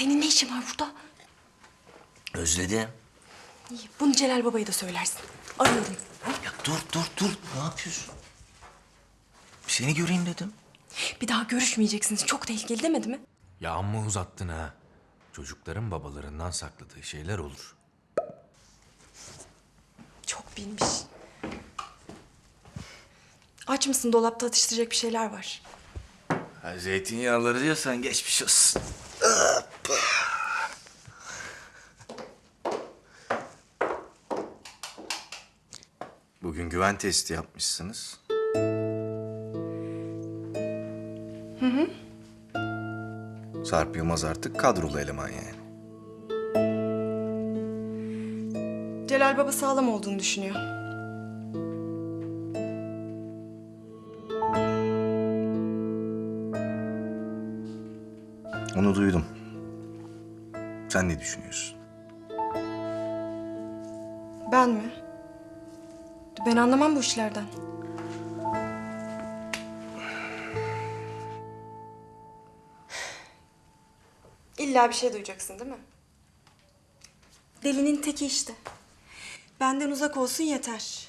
burada. Özledim. İyi, bunu Celal Baba'ya da söylersin. Arıyorum. Ya dur dur dur. Ne yapıyorsun? Seni göreyim dedim. Bir daha görüşmeyeceksiniz. Çok tehlikeli demedi mi? Ya amma uzattın ha. Çocukların babalarından sakladığı şeyler olur. Çok bilmiş. Aç mısın? Dolapta atıştıracak bir şeyler var. Ha, zeytinyağları diyorsan geçmiş olsun. Bugün güven testi yapmışsınız. Hı hı. Sarp Yılmaz artık kadrolu eleman yani. Celal Baba sağlam olduğunu düşünüyor. Onu duydum. Sen ne düşünüyorsun? Ben mi? Ben anlamam bu işlerden. İlla bir şey duyacaksın değil mi? Delinin teki işte. Benden uzak olsun yeter.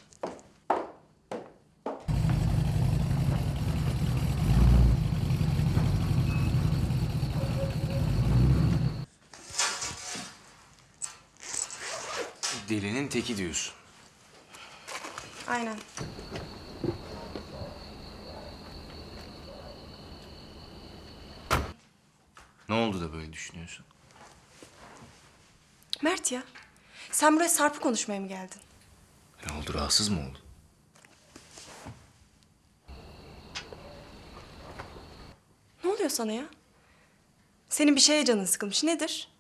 Delinin teki diyorsun. Aynen. Ne oldu da böyle düşünüyorsun? Mert ya. Sen buraya Sarp'ı konuşmaya mı geldin? Ne oldu rahatsız mı oldu? Ne oluyor sana ya? Senin bir şeye canın sıkılmış. Nedir?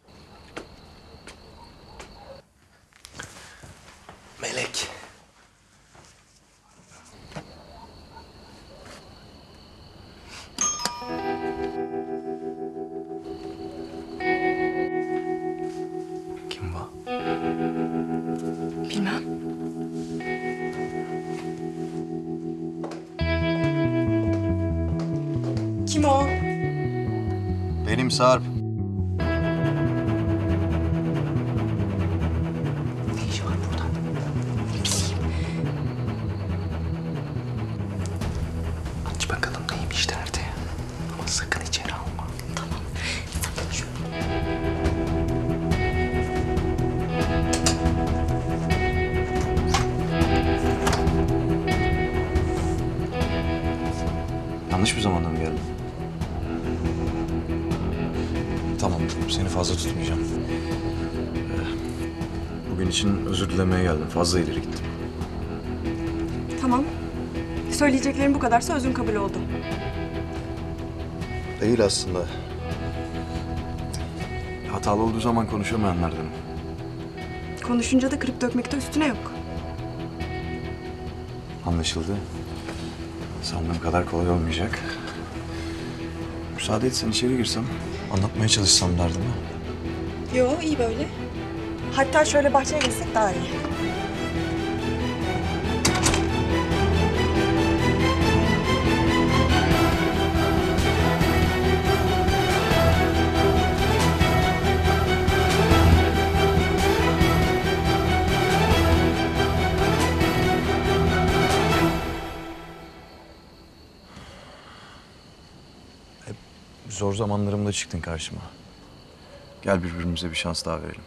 Kim o? Benim Sarp. Ne işi var burada? Ne bileyim. Aç bakalım neymiş derdi. Ama sakın içeri alma. Tamam. Sakın şu. Yanlış bir zamanda mı geldin? Fazla tutmayacağım. Ee, Bugün için özür dilemeye geldim. Fazla ileri gittim. Tamam. Söyleyeceklerim bu kadarsa özün kabul oldu. Değil aslında. Hatalı olduğu zaman konuşamayanlardan. Konuşunca da kırıp dökmekte üstüne yok. Anlaşıldı. Sandığım kadar kolay olmayacak. Müsaade etsen içeri girsem, anlatmaya çalışsam derdimi. Yo iyi böyle. Hatta şöyle bahçeye geçsek daha iyi. Zor zamanlarımda çıktın karşıma. Gel birbirimize bir şans daha verelim.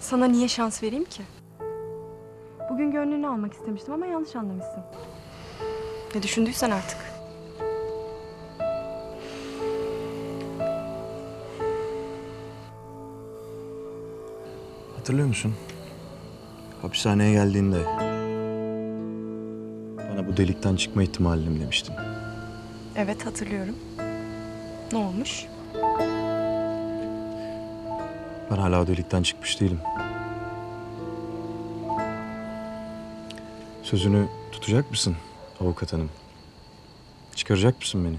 Sana niye şans vereyim ki? Bugün gönlünü almak istemiştim ama yanlış anlamışsın. Ne düşündüysen artık. Hatırlıyor musun? Hapishaneye geldiğinde bana bu delikten çıkma ihtimalini demiştin. Evet hatırlıyorum. Ne olmuş? Ben hala o delikten çıkmış değilim. Sözünü tutacak mısın avukat hanım? Çıkaracak mısın beni?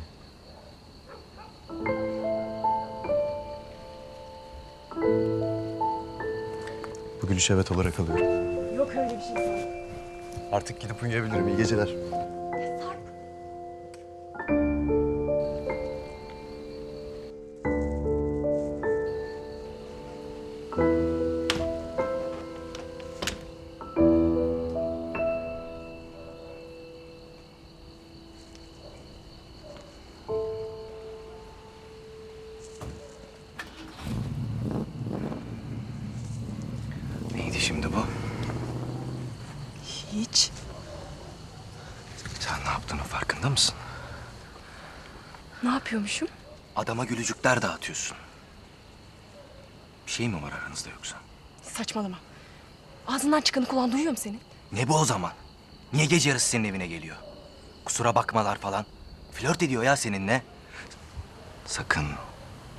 Bu gülüş evet olarak alıyorum. Yok öyle bir şey. Artık gidip uyuyabilirim. İyi geceler. Sen ne yaptığının farkında mısın? Ne yapıyormuşum? Adama gülücükler dağıtıyorsun. Bir şey mi var aranızda yoksa? Saçmalama. Ağzından çıkanı kulağın duyuyor mu senin? Ne bu o zaman? Niye gece yarısı senin evine geliyor? Kusura bakmalar falan. Flört ediyor ya seninle. Sakın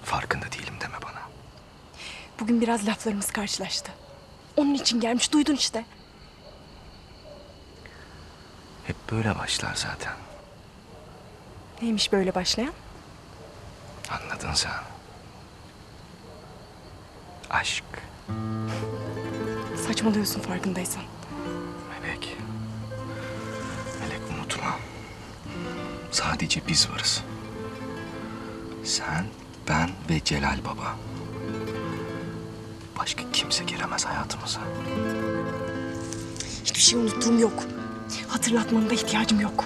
farkında değilim deme bana. Bugün biraz laflarımız karşılaştı. Onun için gelmiş duydun işte. Hep böyle başlar zaten. Neymiş böyle başlayan? Anladın sen. Aşk. Saçmalıyorsun farkındaysan. Melek. Melek unutma. Sadece biz varız. Sen, ben ve Celal Baba. Başka kimse giremez hayatımıza. Hiçbir şey unuttuğum yok. Hatırlatmana da ihtiyacım yok.